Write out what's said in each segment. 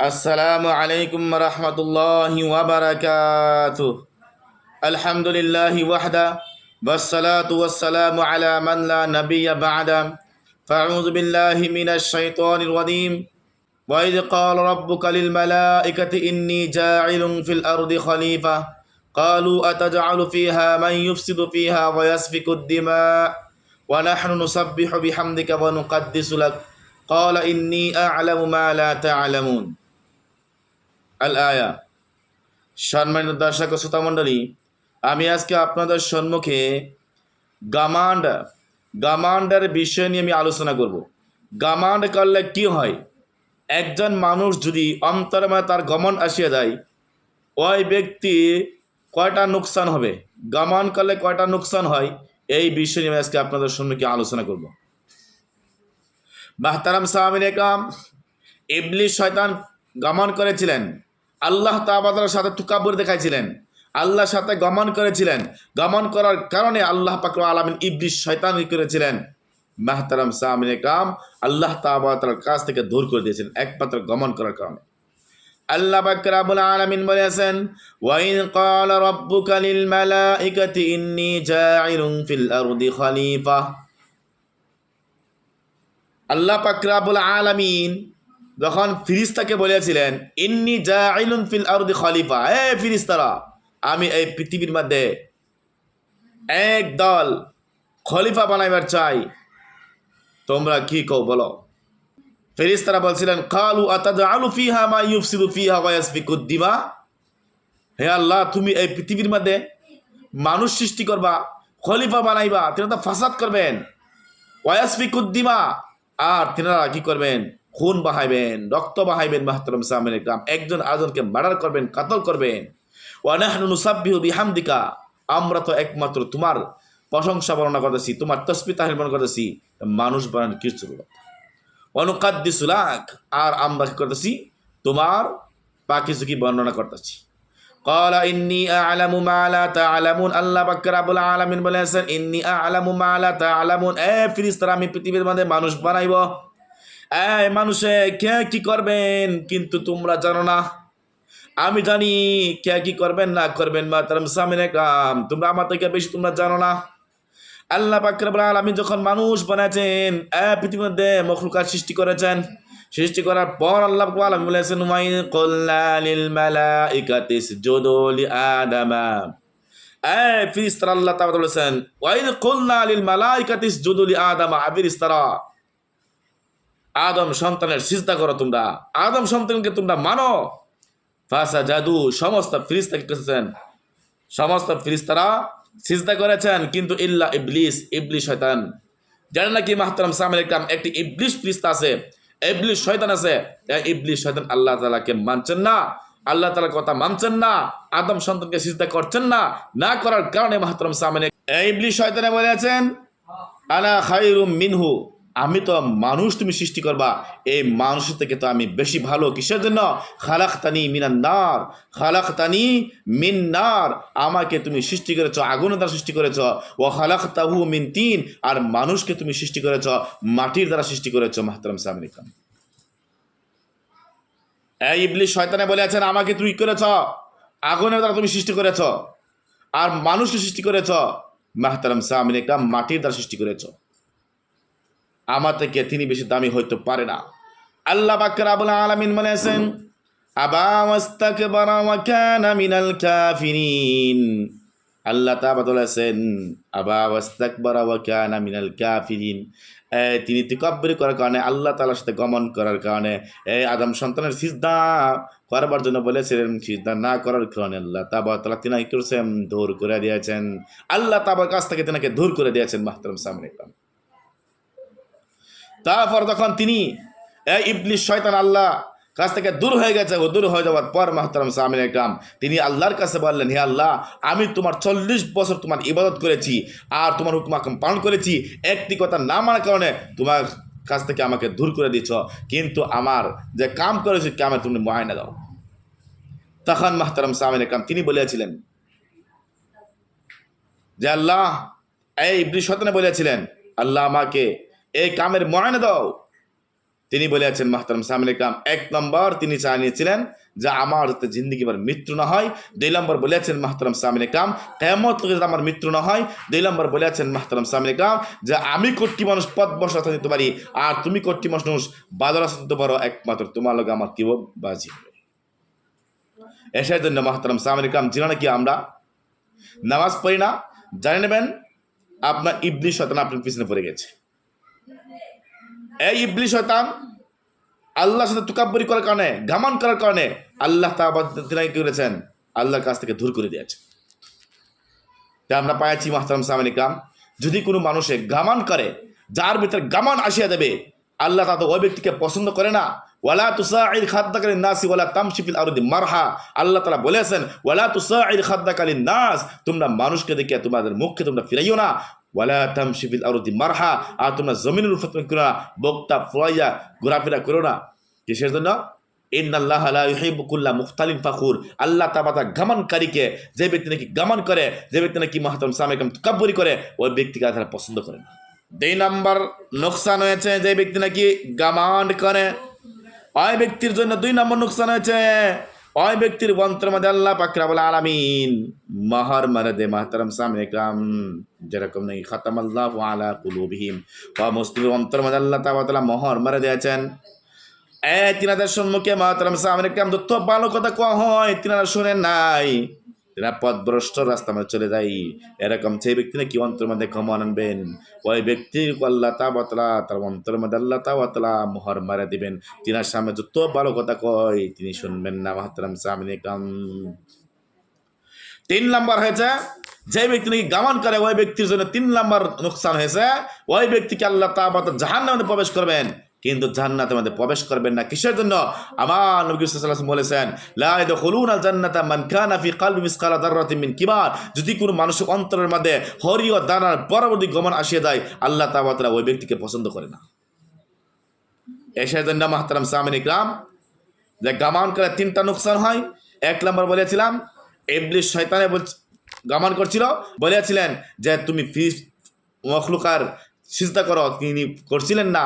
السلام عليكم ورحمة الله وبركاته الحمد لله وحده والصلاة والسلام على من لا نبي بعده فأعوذ بالله من الشيطان الرجيم وإذ قال ربك للملائكة إني جاعل في الأرض خليفة قالوا أتجعل فيها من يفسد فيها ويسفك الدماء ونحن نسبح بحمدك ونقدس لك قال إني أعلم ما لا تعلمون আল আয়া সম্মানিত দর্শক শ্রোতামণ্ডলী আমি আজকে আপনাদের সম্মুখে গামান্ড, গামান্ডের বিষয় নিয়ে আমি আলোচনা করব। গামান্ড করলে কি হয়? একজন মানুষ যদি অন্তরময় তার গমন আসিয়া যায়, ওই ব্যক্তি কয়টা নুকসান হবে? গামান করলে কয়টা নুকসান হয়? এই বিষয় নিয়ে আজকে আপনাদের সম্মুখে আলোচনা করব। মাহতারাম সাহামিন একাম ইবলিশ শয়তান গমন করেছিলেন। আল্লাহ তাবাদার সাথে তুকাবুর দেখাইছিলেন। আল্লাহর সাথে গমন করেছিলেন। গমন করার কারণে আল্লাহ পাকর আলমিন ইবলিশ শয়তান করেছিলেন। মাহতারাম সাহামিন কাম আল্লাহ তাবাদার কাছ থেকে দূর করে দিয়েছেন, একমাত্র গমন করার কারণে। আল্লাহ বাকরাবুল বলেছেন আল্লাহ আলামিন যখন ফিরিস্তাকে বলেছিলেন, ইন্নি জাইলুন ফিল আরদি খলিফা এ ফিরিস্তারা, আমি এই পৃথিবীর মধ্যে এক দল খলিফা বানাইবার চাই। তোমরা কি কও বলো? ফেরিস্তারা বলছিলেন, কালু আতাজআলু ফিহা মা ইউফসিদু ফিহা ওয়া ইয়াসফিকু দিমা হে আল্লাহ, তুমি এই পৃথিবীর মধ্যে মানুষ সৃষ্টি করবা, খলিফা বানাইবা তিনি তো ফাসাদ করবেন। ওয়াসফিকুদ্দিমা আর তিনারা কি করবেন? খুন বাহাইবেন রক্ত বাহাইবেন মাহতরম সামিন ইকরাম একজন আরেকজনকে মার্ডার করবেন কাতল করবেন ওয়ানাহনু নুসাব্বিহু বিহামদিকা আমরা তো একমাত্র তোমার প্রশংসা বর্ণনা করতেছি তোমার তসবি তাহির বর্ণনা করতেছি মানুষ বানান কিছু অনুকাদ্দিসুলাক আর আমরা কি করতেছি তোমার পাখি সুখী বর্ণনা করতেছি قال إني أعلم ما لا تعلمون আল্লাহ পাক রব্বুল আলামিন বলেছেন ইন্নি আ'লামু মা লা তা'লামুন এ ফেরেশতারা আমি পৃথিবীর মধ্যে মানুষ বানাইব এই মানুষে, কে কি করবেন? কিন্তু তোমরা জানো না। আমি জানি কে কি করবেন, না করবেন মা তারাম সামিনে কাম তোমরা আমার থেকে বেশি তোমরা জানো না। আল্লাহ পাকরাবুল আলমী যখন মানুষ বানাচ্ছেন পৃথিবীর মধ্যে মখলুকার সৃষ্টি করেছেন। সৃষ্টি করার পর আল্লাহ আলম বলেছেন ওয়াইন কল্লালিল মালাইকাতি ইসজুদু লিআদামা এ ফিরিস্তারা আল্লাহ বলেছেন ওয়াইন কল্লালিল মালাইকাতি ইসজুদু লিআদামা ফিরিস্তারা। আদম সন্তানের সিজদা করো তোমরা। আদম সন্তানকে তোমরা মানো। ফাসা জাদু সমস্ত ফিরিস্তাকে করেছেন? সমস্ত ফিরিস্তারা সিজদা করেছেন, কিন্তু ইল্লা ইবলিস ইবলিস শয়তান। জানেন নাকি মাহতারাম সামিল ইকরাম একটি ইবলিস ফিরিস্তা আছে? ইবলিস শয়তান আছে? ইবলিস শয়তান আল্লাহ তালাকে মানছেন না। আল্লাহ তাআলার কথা মানছেন না। আদম সন্তানকে সিজদা করছেন না। না করার কারণে মাহতারাম এই ইবলিস শয়তানে বলেছেন আনা খাইরুম মিনহু। আমি তো মানুষ তুমি সৃষ্টি করবা। এই মানুষ থেকে তো আমি বেশি ভালো। কিসের জন্য? খালাক্তানি মিনান্নার খালাক্তানি মিন্নার আমাকে তুমি সৃষ্টি করেছ, আগুনের দ্বারা সৃষ্টি করেছ। ও খালাক্তাহু মিন তিন। আর মানুষকে তুমি সৃষ্টি করেছ, মাটির দ্বারা সৃষ্টি করেছ, মাহতারাম সামিনিকাম এই ইবলিশ শয়তানে বলে আছেন, আমাকে তুই করেছ? আগুনের দ্বারা তুমি সৃষ্টি করেছ। আর মানুষকে সৃষ্টি করেছ, মাহতারাম সামিনিকাম মাটির দ্বারা সৃষ্টি করেছ। আমার থেকে তিনি বেশি দামি হইতে পারে না। আল্লাহ বাক্কার আবুল আলমিন বলেছেন আল্লাহ তাআলা বলেছেন মিনাল কাফিরিন। এ, তিনি তিকব্বরি করার কারণে আল্লাহ তাআলার সাথে গমন করার কারণে এই আদম সন্তানের সিজদা করবার জন্য বলেছিলেন সিজদা না করার কারণে আল্লাহ তাবা তাআলা তিনি করেছেন দূর করে দিয়েছেন। আল্লাহ তাবার কাছ থেকে তিনাকে দূর করে দিয়েছেন মাহতারাম সামনে। তারপর তখন তিনি এই ইবলিশ শয়তান আল্লাহ, কাছ থেকে দূর হয়ে গেছে ও দূর হয়ে যাওয়ার পর মাহতারাম সামিন একরাম, তিনি আল্লাহর কাছে বললেন, হে আল্লাহ, আমি তোমার চল্লিশ বছর তোমার ইবাদত করেছি আর তোমার হুকুম আকাম পালন করেছি। একটি কথা না মানার কারণে তোমার কাছ থেকে আমাকে দূর করে দিচ্ছ কিন্তু আমার যে কাম করেছি কামে তুমি ময়না দাও। তখন মাহতারাম সামিন একরাম তিনি বলেছিলেন যে আল্লাহ এই ইবলিশ শয়তানে বলেছিলেন আল্লাহ আমাকে এই কামের ময়না দাও। তিনি বলেছেন, মাহতারাম সামিল কাম এক নম্বর তিনি চা নিয়েছিলেন যে আমার যাতে জিন্দিগি আমার মৃত্যু না হয়। দুই নম্বর বলেছেন, মাহতারাম সামিল কাম কেমত আমার মৃত্যু না হয়। দুই নম্বর বলেছেন, মাহতারাম সামিল কাম যে আমি কোটি মানুষ পথ বসা দিতে পারি, আর তুমি কোটি মানুষ বাজার আসতে দিতে পারো, একমাত্র তোমার লগে আমার কি বাজি এসার জন্য মাহতারাম সামিল কাম জিনা নাকি আমরা? নামাজ পড়ি না জানে নেবেন, আপনার ইবলি শতান আপনার পিছনে পড়ে গেছে। এই ইবলি শতান আল্লাহর সাথে তুকাব্বরি করার কারণে গামান করার কারণে আল্লাহ তা তিনি করেছেন, আল্লাহর কাছ থেকে দূর করে দিয়েছে। তাই আমরা পাইছি মাহতারাম সামিন কাম যদি কোনো মানুষে গামান করে, যার ভিতরে গামান আসিয়া দেবে আল্লাহ তা ওই ব্যক্তিকে পছন্দ করে না। ওয়ালা তুসাইল খাদ্দাকালীন নাসি ওয়ালা তামশিফিল আরদি মারহা। আল্লাহ তালা বলেছেন, ওয়ালা তুসাইল খাদ্দাকালীন নাস তোমরা মানুষকে দেখে তোমাদের মুখকে তোমরা ফিরাইও না। ওয়ালা তামশিফিল আরদি মারহা, আর তোমরা জমিনের উপর তুমি করো না বক্তা ফুরাইয়া ঘোরাফেরা করো না। কিসের জন্য? ইন্নাল্লাহ মুখতালিন ফাখুর। আল্লাহ তাবাতা গামানকারীকে যে ব্যক্তি নাকি গামান করে, যে ব্যক্তি নাকি মাহতাম সামেকাম তুকাব্বরি করে, ওই ব্যক্তিকে তারা পছন্দ করে না। দুই নম্বর নোকসান হয়েছে যে ব্যক্তি নাকি গামান করে। ওই ব্যক্তির জন্য দুই নম্বর নোকসান হয়েছে ওই ব্যক্তির অন্তর মধ্যে আল্লাহ পাকরাবুল আলামিন মহর মারে দে মাহতারাম সামনে কাম যেরকম নাকি খাতাম আল্লাহ আলা কুলুবিহিম। বা মুসলিম অন্তর মধ্যে আল্লাহ তাবাতলা মহর মরে দিয়েছেন এ তিনাদের সম্মুখে মাহতারাম সামনে কাম তথ্য ভালো কথা কোয়া হয়, তিনারা শুনেন নাই। তিনারা পথভ্রষ্ট রাস্তা মধ্যে চলে যাই এরকম সেই ব্যক্তি নাকি অন্তর মধ্যে ক্ষমা আনবেন। ওই ব্যক্তির আল্লাহ তাবাতলা তার অন্তর মধ্যে আল্লাহ তাবাতলা মোহর মারা দিবেন। তিনার সামনে যত ভালো কথা কয়, তিনি শুনবেন না, মাহতারাম সামনে কাম তিন নাম্বার হয়েছে, যে ব্যক্তি নাকি গামান করে, ওই ব্যক্তির জন্য তিন নাম্বার নোকসান হয়েছে। ওই ব্যক্তিকে আল্লাহ তাবাত জাহান নামে প্রবেশ করবেন। কিন্তু জান্নাতের মধ্যে প্রবেশ করবেন না। কিসের জন্য? আমার নবী বলেছেন, লা ইয়াদখুলুনাল জান্নাতা মান কানা ফি মিন কিবার। যদি কোনো মানুষের অন্তরের মধ্যে হরিও দানার পরবর্তী গমন আসিয়ে দেয় আল্লাহ তাআলা ওই ব্যক্তিকে পছন্দ করে না। এসের জন্য মাহতারাম সামিন ইকরাম, যে গামান করে তিনটা নুকসান হয়। এক নম্বর বলেছিলাম এবলিশ শয়তানে বল, গামান করছিল। বলেছিলেন যে, তুমি ফিস, মখলুকার সিজদা করো, তিনি করছিলেন না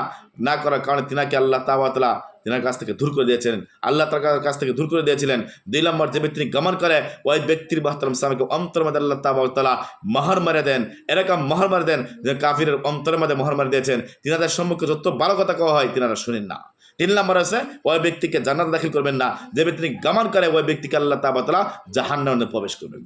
না করার কারণে তিনাকে আল্লাহ তাবাতলা তিনার কাছ থেকে দূর করে দিয়েছিলেন। আল্লাহ তার কাছ থেকে দূর করে দিয়েছিলেন। দুই নম্বর, যে ব্যক্তি গামান করে, ওই ব্যক্তির বাহতারাম সামিকে অন্তর মধ্যে আল্লাহ তাবাতলা মহর মারে দেন। এরকম মহর মারে দেন যে কাফিরের অন্তরের মধ্যে মহর মারে দিয়েছেন। তিনাদের সম্মুখে যত ভালো কথা কওয়া হয়, তিনারা শুনেন না। তিন নম্বর আছে ওই ব্যক্তিকে জান্নাত দাখিল করবেন না। যে ব্যক্তি গমন করে, ওই ব্যক্তিকে আল্লাহ তাবাতলা জাহান্নামে প্রবেশ করবেন।